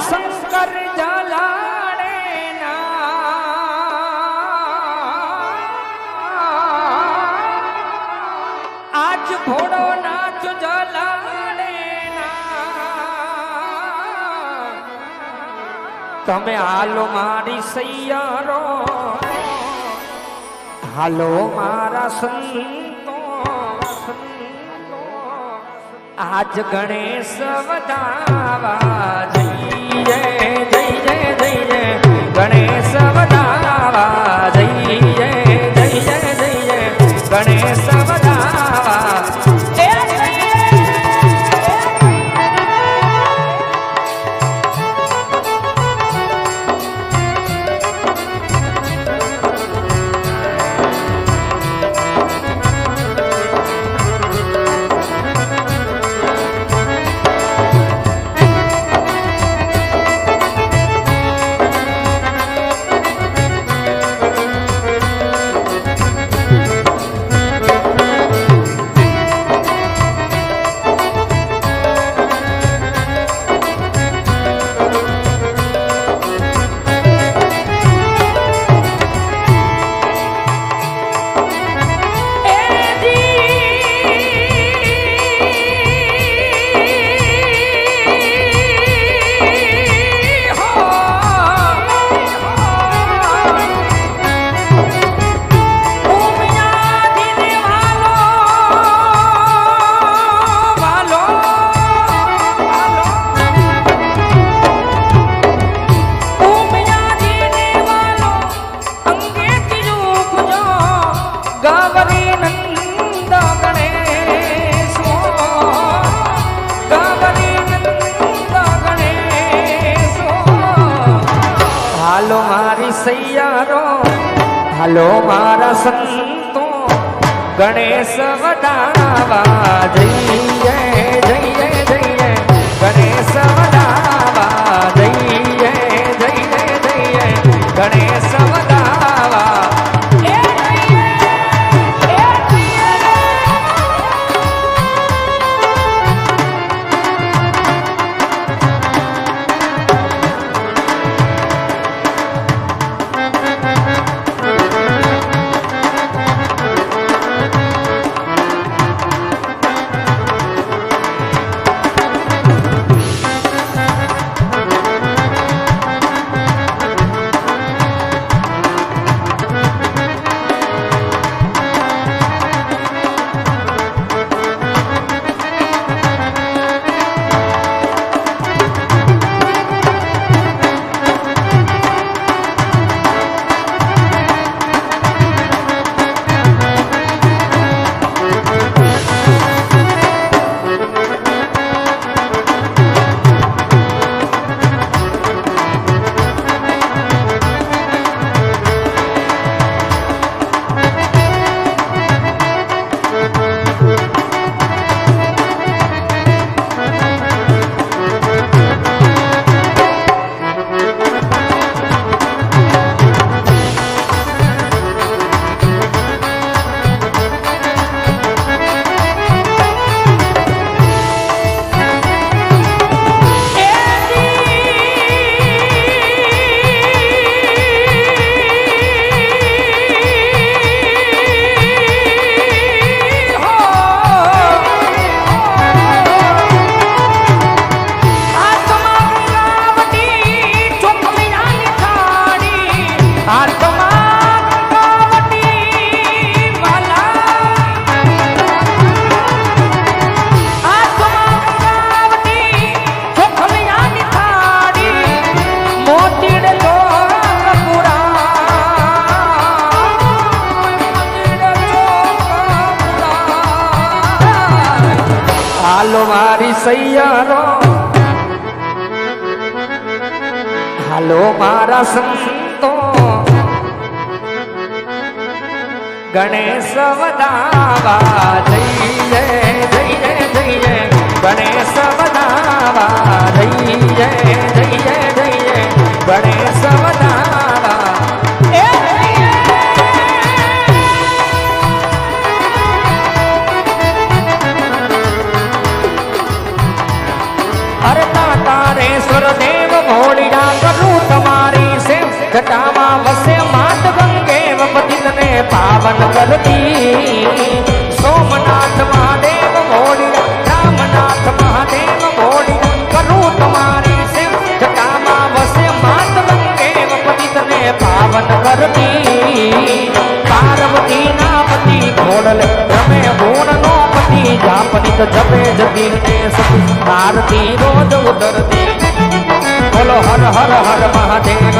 અરે શંકર જલાડે આજ ઘોડો નાચ જલાડે તમે હાલો મારી સૈયારો હાલો મારા સંતો સંતો આજ ગણેશ વધાવા જઈએ જય જય જય જય ગણેશ વધાવા જઈએ જય જય ગણેશ વધાવા હાલો મારા સંતો ગણેશ વટાવા જઈએ. હાલો મારી સૈયારો. હાલો મારા સંતો. ગણેશ વધાવા જઈએ જઈએ જઈએ. ગણેશ વધાવા જઈએ જઈએ જઈએ. ગણેશ હવન કરતી સોમનાથ મહાદેવ ભોળી રામનાથ મહાદેવ ભોળી કરું તમારી સેવ જટામાં વસે માત મંદેવ પતિતને પાવન કરતી પાર્વતી ના પતિ ખોડલે રમે ગુણ નો પતિ જાપની તો જપે જતી ને સતી આરતી રોજ ઉતરતી બોલો હર હર હર મહાદેવ